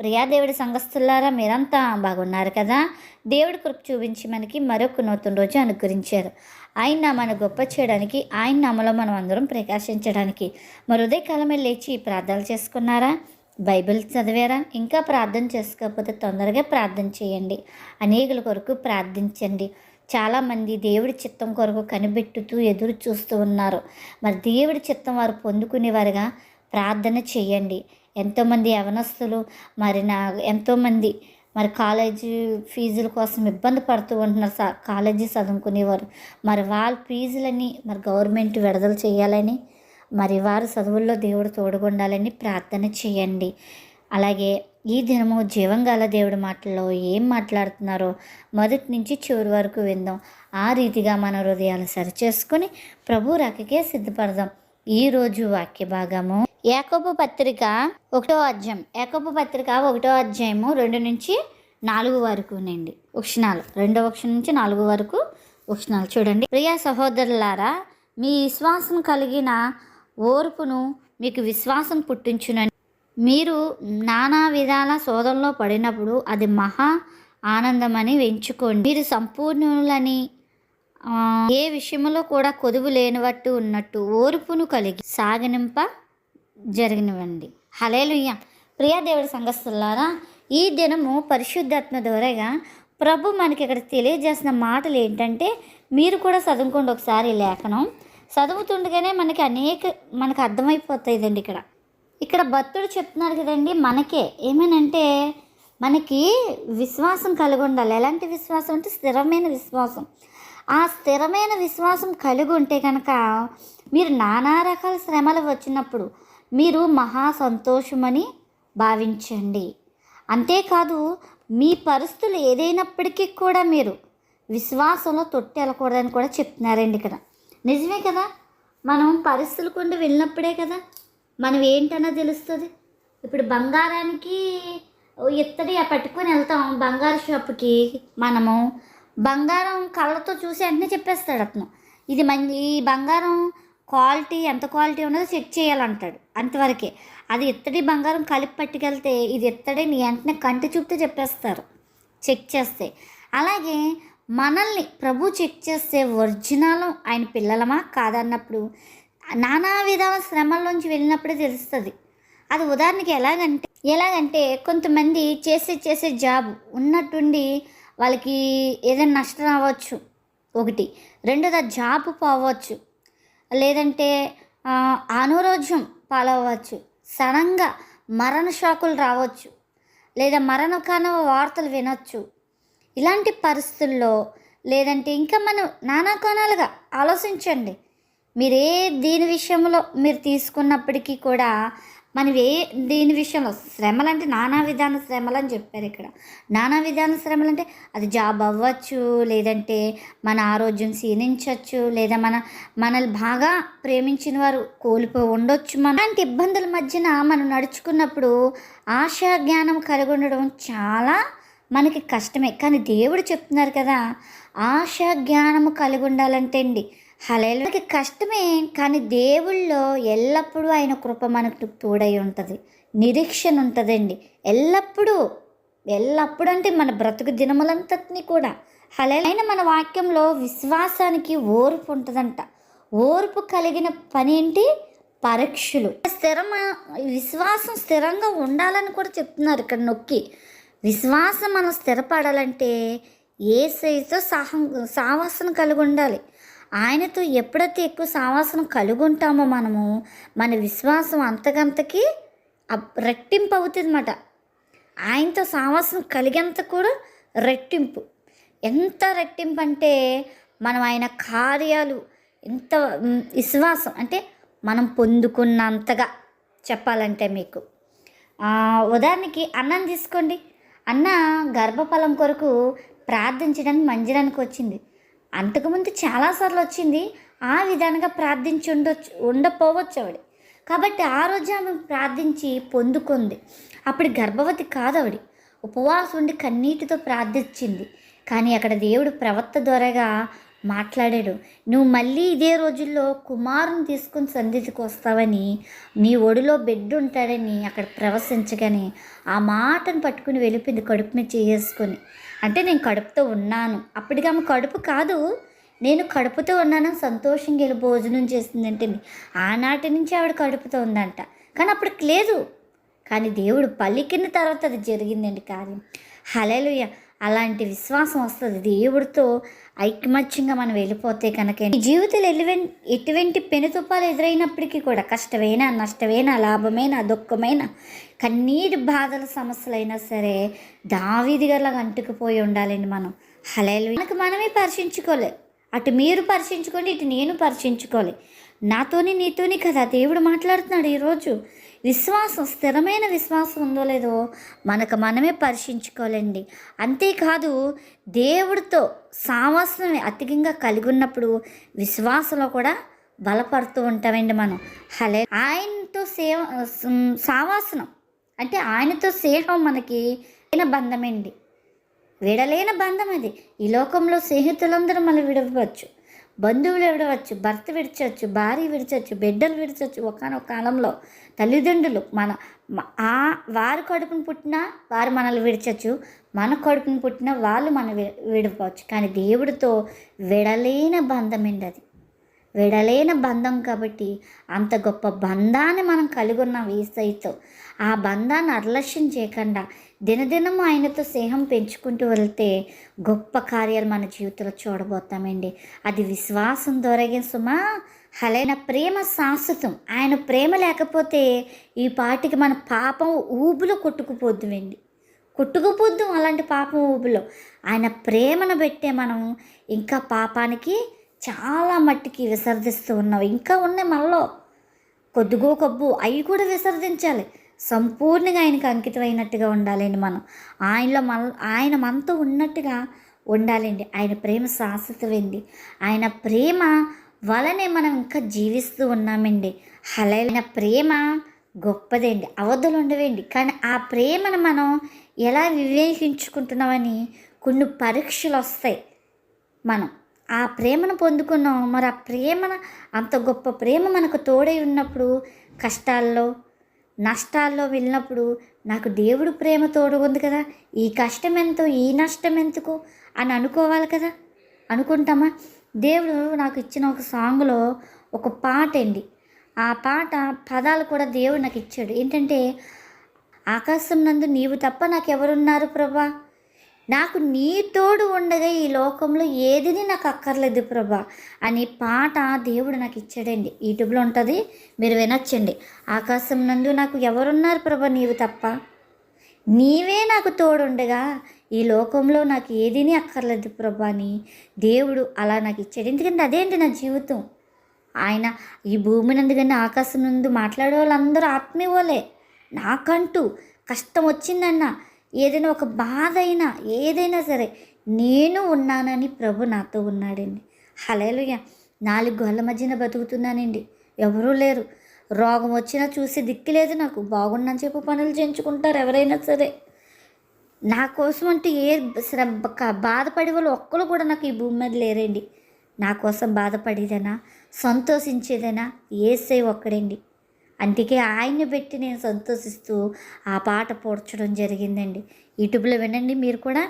ప్రియా దేవుడి సంఘస్థులారా మీరంతా బాగున్నారు కదా? దేవుడి కృప చూపించి మనకి మరొక నూతన రోజు అనుగ్రహించారు. ఆయన మన గొప్ప చేయడానికి ఆయన నామలో మనం అందరం ప్రకాశించడానికి మరుదే కాలమే లేచి ప్రార్థనలు చేసుకున్నారా? బైబిల్ చదివారా? ఇంకా ప్రార్థన చేసుకోకపోతే తొందరగా ప్రార్థన చేయండి. అనేకుల కొరకు ప్రార్థించండి. చాలామంది దేవుడి చిత్తం కొరకు కనిపెట్టుతూ ఎదురు చూస్తూ ఉన్నారు. మరి దేవుడి చిత్తం వారు పొందుకునేవారుగా? ప్రార్థన చేయండి. ఎంతోమంది యవనస్తులు మరి నా ఎంతోమంది మరి కాలేజీ ఫీజుల కోసం ఇబ్బంది పడుతూ ఉంటున్నారు సార్ కాలేజీ చదువుకునేవారు. మరి వాళ్ళ ఫీజులని మరి గవర్నమెంట్ విడుదల చేయాలని మరి వారు చదువుల్లో దేవుడు తోడుగుండాలని ప్రార్థన చేయండి. అలాగే ఈ దినము జీవంగాల దేవుడి మాటల్లో ఏం మాట్లాడుతున్నారో మొదటి నుంచి చివరి వరకు విందాం. ఆ రీతిగా మన హృదయాలు సరిచేసుకొని ప్రభు రాకకే సిద్ధపడదాం. ఈరోజు వాక్య భాగము ఏకోపు పత్రిక ఒకటో అధ్యాయం. ఏకోపు పత్రిక ఒకటో అధ్యాయము రెండు నుంచి నాలుగు వరకు నండి. ఉక్షణాలు రెండో వక్షం నుంచి నాలుగు వరకు ఉక్షణాలు చూడండి. ప్రియా సహోదరులారా మీ విశ్వాసం కలిగిన ఓర్పును మీకు విశ్వాసం పుట్టించునని. మీరు నానా విధాల శోధనలో పడినప్పుడు అది మహా ఆనందమని ఎంచుకోండి. మీరు సంపూర్ణులని ఏ విషయంలో కూడా కొదువు లేనివట్టు ఉన్నట్టు ఓర్పును కలిగి సాగనింప జరిగినవండి. హలేలుయ్య ప్రియాదేవుడి సంఘస్థులారా ఈ దినము పరిశుద్ధాత్మ ద్వారాగా ప్రభు మనకి ఇక్కడ తెలియజేసిన మాటలు ఏంటంటే మీరు కూడా చదువుకోండి ఒకసారి లేఖనం. చదువుతుండగానే మనకి అనేక మనకు అర్థమైపోతాయిదండి ఇక్కడ. ఇక్కడ భక్తుడు చెప్తున్నారు కదండి మనకే. ఏమనంటే మనకి విశ్వాసం కలిగి ఉండాలి. ఎలాంటి విశ్వాసం అంటే స్థిరమైన విశ్వాసం. ఆ స్థిరమైన విశ్వాసం కలిగి ఉంటే కనుక మీరు నానా రకాల శ్రమలు వచ్చినప్పుడు మీరు మహా సంతోషమని భావించండి. అంతేకాదు మీ పరిస్థితులు ఏదైనప్పటికీ కూడా మీరు విశ్వాసంలో తొట్టి వెళ్ళకూడదని కూడా చెప్తున్నారండి ఇక్కడ. నిజమే కదా? మనం పరిస్థితులు కొండి వెళ్ళినప్పుడే కదా మనం ఏంటన్నా తెలుస్తుంది? ఇప్పుడు బంగారానికి ఇత్తడి పట్టుకొని వెళ్తాం బంగారు షాప్కి మనము. బంగారం కళ్ళతో చూసి వెంటనే చెప్పేస్తాడు అతను. ఇది మంచి ఈ బంగారం క్వాలిటీ ఎంత క్వాలిటీ ఉన్నదో చెక్ చేయాలంటాడు అంతవరకే. అది ఇత్తడి బంగారం కలిపి పట్టుకెళ్తే ఇది ఇత్తడిని వెంటనే కంటి చూపుతే చెప్పేస్తారు. చెక్ చేస్తే. అలాగే మనల్ని ప్రభు చెక్ చేస్తే ఒరిజినల్ ఆయన పిల్లలమా కాదన్నప్పుడు నానా విధాల శ్రమల్లోంచి వెళ్ళినప్పుడే తెలుస్తుంది. అది ఉదాహరణకి ఎలాగంటే ఎలాగంటే కొంతమంది చేసే చేసే జాబ్ ఉన్నట్టుండి వాళ్ళకి ఏదైనా నష్టం రావచ్చు ఒకటి. రెండోది ఆ జాబ్ పోవచ్చు. లేదంటే అనారోగ్యం పాలవ్వచ్చు. సడన్గా మరణ షాకులు రావచ్చు. లేదా మరణకాల వార్తలు వినొచ్చు. ఇలాంటి పరిస్థితుల్లో లేదంటే ఇంకా మనం నానా కోణాలుగా ఆలోచించండి. మీరే దీని విషయంలో మీరు తీసుకున్నప్పటికీ కూడా మనం ఏ దీని విషయంలో? శ్రమలు అంటే నానా విధాన శ్రమలు అని చెప్పారు ఇక్కడ. నానా విధాన శ్రమలు అంటే అది జాబ్ అవ్వచ్చు లేదంటే మన ఆరోగ్యం క్షీణించవచ్చు లేదా మన మనల్ని బాగా ప్రేమించిన వారు కోల్పోయి ఉండొచ్చు మన. అలాంటి ఇబ్బందుల మధ్యన మనం నడుచుకున్నప్పుడు ఆశా జ్ఞానం కలిగి ఉండడం చాలా మనకి కష్టమే. కానీ దేవుడు చెప్తున్నారు కదా ఆశా జ్ఞానము కలిగి ఉండాలంటే అండి హలేకి కష్టమే కానీ దేవుళ్ళో ఎల్లప్పుడూ ఆయన కృప మనకు తోడై ఉంటుంది. నిరీక్షణ ఉంటుందండి. ఎల్లప్పుడూ ఎల్లప్పుడూ అంటే మన బ్రతుకు దినములంతటినీ కూడా. హలే అయినా మన వాక్యంలో విశ్వాసానికి ఓర్పు ఉంటుందంట. ఓర్పు కలిగిన పని ఏంటి? పరీక్షలు. స్థిరమ విశ్వాసం స్థిరంగా ఉండాలని కూడా చెప్తున్నారు ఇక్కడ నొక్కి. విశ్వాసం మనం స్థిరపడాలంటే ఏ సైజుతో సాహం సావాసన కలిగి ఉండాలి. ఆయనతో ఎప్పుడైతే ఎక్కువ సావాసనం కలిగి ఉంటామో మనము మన విశ్వాసం అంతకంతకి రెట్టింపు అవుతుంది అన్నమాట ఆయనతో సావాసం కలిగేంత కూడా రెట్టింపు. ఎంత రెట్టింపు అంటే మనం ఆయన కార్యాలు ఎంత విశ్వాసం అంటే మనం పొందుకున్నంతగా చెప్పాలంటే మీకు. ఉదాహరణకి అన్నం తీసుకోండి. అన్న గర్భఫలం కొరకు ప్రార్థించడానికి మందిరానికి వచ్చింది. అంతకుముందు చాలాసార్లు వచ్చింది ఆ విధంగా ప్రార్థించి ఉండొచ్చు ఉండపోవచ్చు ఆవిడ. కాబట్టి ఆ రోజు ఆమె ప్రార్థించి పొందుకుంది. అప్పుడు గర్భవతి కాదు ఆవిడ. ఉపవాసం ఉండి కన్నీటితో ప్రార్థించింది. కానీ అక్కడ దేవుడు ప్రవక్త ద్వారాగా మాట్లాడాడు నువ్వు మళ్ళీ ఇదే రోజుల్లో కుమారుని తీసుకుని సంధికి వస్తావని నీ ఒడిలో బిడ్డ ఉంటాడని అక్కడ ప్రవశించగానే ఆ మాటను పట్టుకుని వెళ్ళిపోయింది కడుపు మీద చేసుకొని. అంటే నేను కడుపుతో ఉన్నాను. అప్పటికి ఆమె కడుపు కాదు. నేను కడుపుతో ఉన్నాను. సంతోషంగా వెళ్ళి భోజనం చేసిందంటే ఆనాటి నుంచి ఆవిడ కడుపుతో ఉందంట. కానీ అప్పటికి లేదు. కానీ దేవుడు పలికిన తర్వాత అది జరిగిందండి కార్యం. హలేలుయ్య అలాంటి విశ్వాసం వస్తుంది. దేవుడితో ఐకమత్యంగా మనం వెళ్ళిపోతే కనుక ఈ జీవితంలో ఎలివె ఎటువంటి పెనుతుపాలు ఎదురైనప్పటికీ కూడా కష్టమైనా నష్టమైనా లాభమైనా దుఃఖమైనా కన్నీటి బాధల సమస్యలైనా సరే దావీది అంటుకుపోయి ఉండాలండి మనం. హలేలు మనకు మనమే పరీక్షించుకోలే అటు మీరు పరిశీలించుకోండి ఇటు నేను పరీక్షించుకోవాలి నాతోని నీతోని కదా దేవుడు మాట్లాడుతున్నాడు ఈరోజు. విశ్వాసం స్థిరమైన విశ్వాసం ఉందో లేదో మనకు మనమే పరీక్షించుకోవాలండి అంతేకాదు దేవుడితో సావాసనం అధికంగా కలిగి ఉన్నప్పుడు విశ్వాసంలో కూడా బలపడుతూ ఉంటామండి మనం. హలే ఆయనతో సేవ సావాసనం. అంటే ఆయనతో సేవం మనకి అయిన బంధమండి విడలేని బంధం అది. ఈ లోకంలో స్నేహితులందరూ మనం విడవచ్చు బంధువులు విడవచ్చు భర్త విడిచవచ్చు భార్య విడిచవచ్చు బిడ్డలు విడిచవచ్చు. ఒకనొక కాలంలో తల్లిదండ్రులు మన ఆ వారి కడుపును పుట్టినా వారు మనల్ని విడిచవచ్చు మన కడుపును పుట్టినా వాళ్ళు మన విడిపోవచ్చు కానీ దేవుడితో విడలేని బంధమండి అది? విడలేని బంధం కాబట్టి అంత గొప్ప బంధాన్ని మనం కలిగి ఉన్నాం ఈసైతో. ఆ బంధాన్ని నిర్లక్ష్యం చేయకుండా దినదినం ఆయనతో స్నేహం పెంచుకుంటూ వెళ్తే గొప్ప కార్యాలు మన జీవితంలో చూడబోతామండి. అది విశ్వాసం దొరగే సుమా హలైన ప్రేమ శాశ్వతం. ఆయన ప్రేమ లేకపోతే ఈ పాటికి మన పాపం ఊబులో కొట్టుకుపోద్దుమండి. కొట్టుకుపోద్దు అలాంటి పాపం ఊబులో. ఆయన ప్రేమను పెట్టే మనం ఇంకా పాపానికి చాలా మట్టికి విసర్జిస్తూ ఉన్నాం ఇంకా ఉన్నాయి మనలో. కొద్దిగో కొబ్బు. అవి కూడా విసర్జించాలి. సంపూర్ణంగా ఆయనకు అంకితమైనట్టుగా ఉండాలండి మనం. ఆయనలో మన ఆయన మనతో ఉన్నట్టుగా ఉండాలండి. ఆయన ప్రేమ శాశ్వతమైంది. ఆయన ప్రేమ వలనే మనం ఇంకా జీవిస్తూ ఉన్నామండి. హలైన ప్రేమ గొప్పదండి. అవధులు ఉండవండి. కానీ ఆ ప్రేమను మనం ఎలా వివేచించుకుంటున్నామని కొన్ని పరీక్షలు వస్తాయి. మనం ఆ ప్రేమను పొందుకున్నాం. మరి ఆ ప్రేమన అంత గొప్ప ప్రేమ మనకు తోడై ఉన్నప్పుడు కష్టాల్లో నష్టాల్లో వెళ్ళినప్పుడు నాకు దేవుడు ప్రేమ తోడు ఉంది కదా. ఈ కష్టం ఎంతో ఈ నష్టం ఎందుకు అని అనుకోవాలి కదా. అనుకుంటామా? దేవుడు నాకు ఇచ్చిన ఒక సాంగ్లో ఒక పాట అండి. ఆ పాట పదాలు కూడా దేవుడు నాకు ఇచ్చాడు. ఏంటంటే ఆకాశం నందు నీవు తప్ప నాకెవరున్నారు ప్రభా? నాకు నీ తోడు ఉండగా ఈ లోకంలో ఏదిని నాకు అక్కర్లేదు ప్రభా అనే పాట దేవుడు నాకు ఇచ్చాడండి. యూట్యూబ్లో ఉంటుంది మీరు వినొచ్చండి. ఆకాశం నందు నాకు ఎవరున్నారు ప్రభా నీవు తప్ప? నీవే నాకు తోడుండగా ఈ లోకంలో నాకు ఏదిని అక్కర్లేదు ప్రభా అని దేవుడు అలా నాకు ఇచ్చాడు. ఎందుకంటే అదేంటి నా జీవితం? ఆయన ఈ భూమి నందు కానీ ఆకాశం నందు మాట్లాడే వాళ్ళందరూ ఆత్మీయోలే. నాకంటూ కష్టం వచ్చిందన్నా ఏదైనా ఒక బాధ అయినా ఏదైనా సరే నేను ఉన్నానని ప్రభు నాతో ఉన్నాడండి. హలేలుయ నాలుగు గోళ్ళ మధ్యన బతుకుతున్నానండి. ఎవరూ లేరు. రోగం వచ్చినా చూసి దిక్కు లేదు నాకు. బాగున్నాను చెప్పు పనులు చేయించుకుంటారు ఎవరైనా సరే. నా కోసం అంటూ ఏ శ్రమ బాధపడే వాళ్ళు ఒక్కరు కూడా నాకు ఈ భూమి మీద లేరండి. నా కోసం బాధపడేదేనా సంతోషించేదైనా ఏసై ఒక్కడండి. అందుకే ఆయన్ని పెట్టి నేను సంతోషిస్తూ ఆ పాట పోడ్చడం జరిగిందండి. యూట్యూబ్లో వినండి మీరు కూడా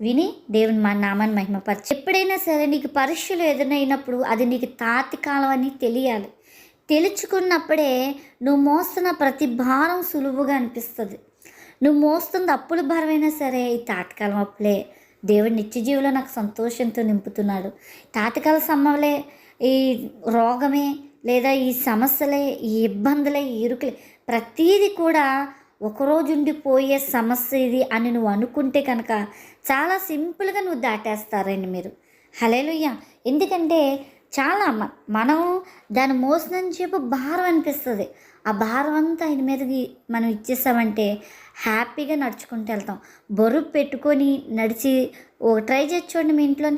విని దేవుని మా నామాన్ని మహిమపరచు. ఎప్పుడైనా సరే నీకు పరీక్షలు ఎదురైనప్పుడు అది నీకు తాత్కాలం అని తెలియాలి. తెలుసుకున్నప్పుడే నువ్వు మోస్తున్న ప్రతి భారం సులువుగా అనిపిస్తుంది. నువ్వు మోస్తుంది అప్పుల భారమైనా సరే ఈ తాత్కాలం అప్పులే. దేవుడు నిత్యజీవులో నాకు సంతోషంతో నింపుతున్నాడు. తాత్కాల సమ్మలే ఈ రోగమే లేదా ఈ సమస్యలే ఈ ఇబ్బందులే ఈ ఇరుకులే ప్రతీది కూడా ఒకరోజు ఉండిపోయే సమస్య ఇది అని నువ్వు అనుకుంటే కనుక చాలా సింపుల్గా నువ్వు దాటేస్తారండి మీరు. హలేలుయ్య ఎందుకంటే చాలా మ- మనం దాన్ని మోసినని చెప్పి భారం అనిపిస్తుంది. ఆ భారం అంతా ఆయన మీదకి మనం ఇచ్చేసామంటే హ్యాపీగా నడుచుకుంటూ వెళ్తాం. బరువు పెట్టుకొని నడిచి ఓ ట్రై చేసి చూడండి మీ ఇంట్లో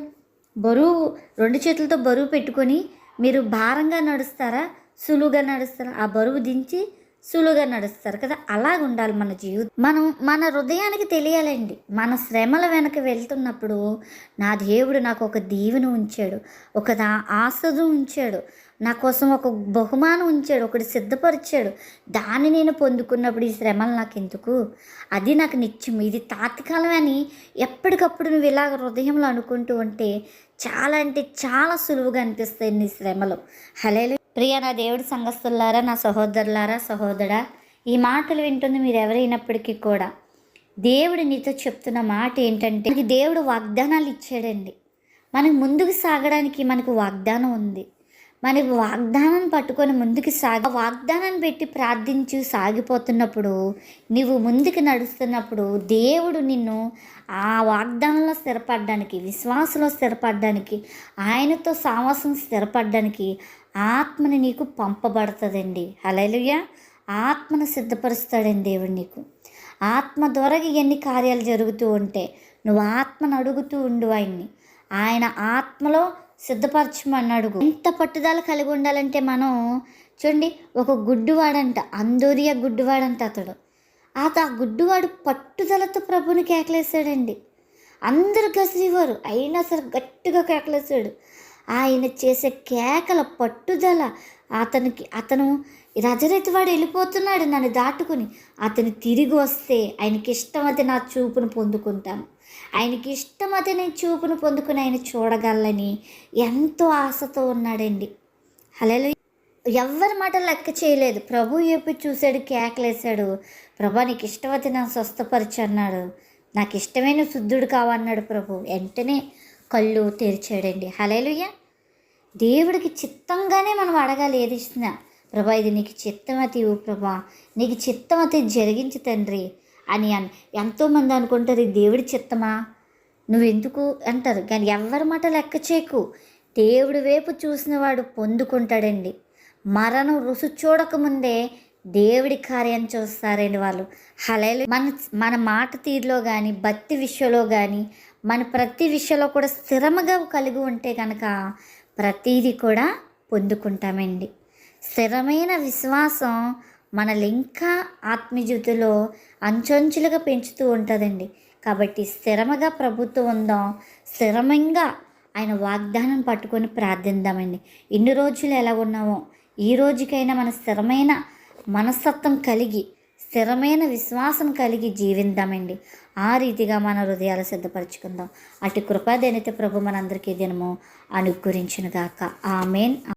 బరువు రెండు చేతులతో బరువు పెట్టుకొని మీరు భారంగా నడుస్తారా? సులువుగా నడుస్తారా? ఆ బరువు దించి సులువుగా నడుస్తారు కదా? అలాగ ఉండాలి మన జీవితం. మనం మన హృదయానికి తెలియాలండి. మన శ్రమల వెనక వెళ్తున్నప్పుడు నా దేవుడు నాకు ఒక దీవెన ఉంచాడు. ఒక ఆసదు ఉంచాడు. నా కోసం ఒక బహుమానం ఉంచాడు. ఒకటి సిద్ధపరిచాడు. దాన్ని నేను పొందుకున్నప్పుడు ఈ శ్రమలు నాకు ఎందుకు అది నాకు నిత్యం. ఇది తాత్కాలం అని ఎప్పటికప్పుడు నువ్వు ఇలాగ హృదయంలో అనుకుంటూ ఉంటే చాలా అంటే చాలా సులువుగా అనిపిస్తాయి నీ శ్రమలు. హలేలు ప్రియ నా దేవుడి సంఘస్థులారా నా సహోదరులారా సహోదరా ఈ మాటలు వింటుంది మీరు ఎవరైనప్పటికీ కూడా. దేవుడు నీతో చెప్తున్న మాట ఏంటంటే మనకి దేవుడు వాగ్దానాలు ఇచ్చాడండి. మనకు ముందుకు సాగడానికి మనకు వాగ్దానం ఉంది. మనకి వాగ్దానం పట్టుకొని ముందుకు సాగి వాగ్దానం వాగ్దానాన్ని పెట్టి ప్రార్థించి సాగిపోతున్నప్పుడు నువ్వు ముందుకు నడుస్తున్నప్పుడు దేవుడు నిన్ను ఆ వాగ్దానంలో స్థిరపడడానికి విశ్వాసంలో స్థిరపడడానికి ఆయనతో సావాసం స్థిరపడడానికి ఆత్మని నీకు పంపబడుతుందండి. హలలుయ ఆత్మను సిద్ధపరుస్తాడండి దేవుడు నీకు. ఆత్మ ద్వారా ఎన్ని కార్యాలు జరుగుతూ ఉంటే నువ్వు ఆత్మను అడుగుతూ ఉండు ఆయన్ని. ఆయన ఆత్మలో సిద్ధపరచమన్నాడు ఎంత పట్టుదల కలిగి ఉండాలంటే మనం చూడండి ఒక గుడ్డువాడంట అందూరియ గుడ్డువాడంట అతడు. అత ఆ గుడ్డువాడు పట్టుదలతో ప్రభుని కేకలేశాడండి. అందరు గసివారు అయినా సరే గట్టిగా కేకలేశాడు. ఆయన చేసే కేకల పట్టుదల అతనికి అతను రజరైతే వాడు వెళ్ళిపోతున్నాడు నన్ను దాటుకుని. అతను తిరిగి వస్తే ఆయనకి ఇష్టమైతే నా చూపును పొందుకుంటాను ఆయనకి ఇష్టమైతే నేను చూపును పొందుకుని ఆయన చూడగలని ఎంతో ఆశతో ఉన్నాడండి. హలో ఎవ్వరి మాట లెక్క చేయలేదు. ప్రభు చెప్పి చూశాడు కేకలేశాడు. ప్రభా నీకు ఇష్టమైతే నన్ను స్వస్థపరచు అన్నాడు. నాకు ఇష్టమైన శుద్ధుడు కావన్నాడు ప్రభు. వెంటనే కళ్ళు తెరిచాడండి. హలేలుయ్య దేవుడికి చిత్తంగానే మనం అడగాలి ఏది ఇస్తున్నా ప్రభా ఇది నీకు చిత్తమతి ఇవ్వు ప్రభా. నీకు చిత్తమతి జరిగించి తండ్రి. అని అన్ ఎంతోమంది అనుకుంటారు ఈ దేవుడి చిత్తమా? నువ్వెందుకు? అంటారు. కానీ ఎవరి మాట లెక్క చేయకు. దేవుడి వైపు చూసిన వాడు పొందుకుంటాడండి. మరణం రుసు చూడకముందే దేవుడి కార్యం చూస్తారండి వాళ్ళు. హలేలు మన మన మాట తీరులో కానీ భక్తి విషయంలో కానీ మన ప్రతి విషయంలో కూడా స్థిరముగా కలిగి ఉంటే కనుక ప్రతీది కూడా పొందుకుంటామండి. స్థిరమైన విశ్వాసం మనల్ని ఇంకా ఆత్మీయతలో అంచంచులుగా పెంచుతూ ఉంటుందండి. కాబట్టి స్థిరముగా ప్రభుత్వం ఉందాం స్థిరమంగా ఆయన వాగ్దానం పట్టుకొని ప్రార్థిద్దామండి. ఇన్ని రోజులు ఎలా ఉన్నామో ఈ రోజుకైనా మన స్థిరమైన మనస్తత్వం కలిగి స్థిరమైన విశ్వాసం కలిగి జీవిద్దామండి. ఆ రీతిగా మన హృదయాలు సిద్ధపరచుకుందాం. అటు కృపాదేనిత ప్రభు మనందరికీ దినము అనుగ్రహించునుగాక. ఆమెన్.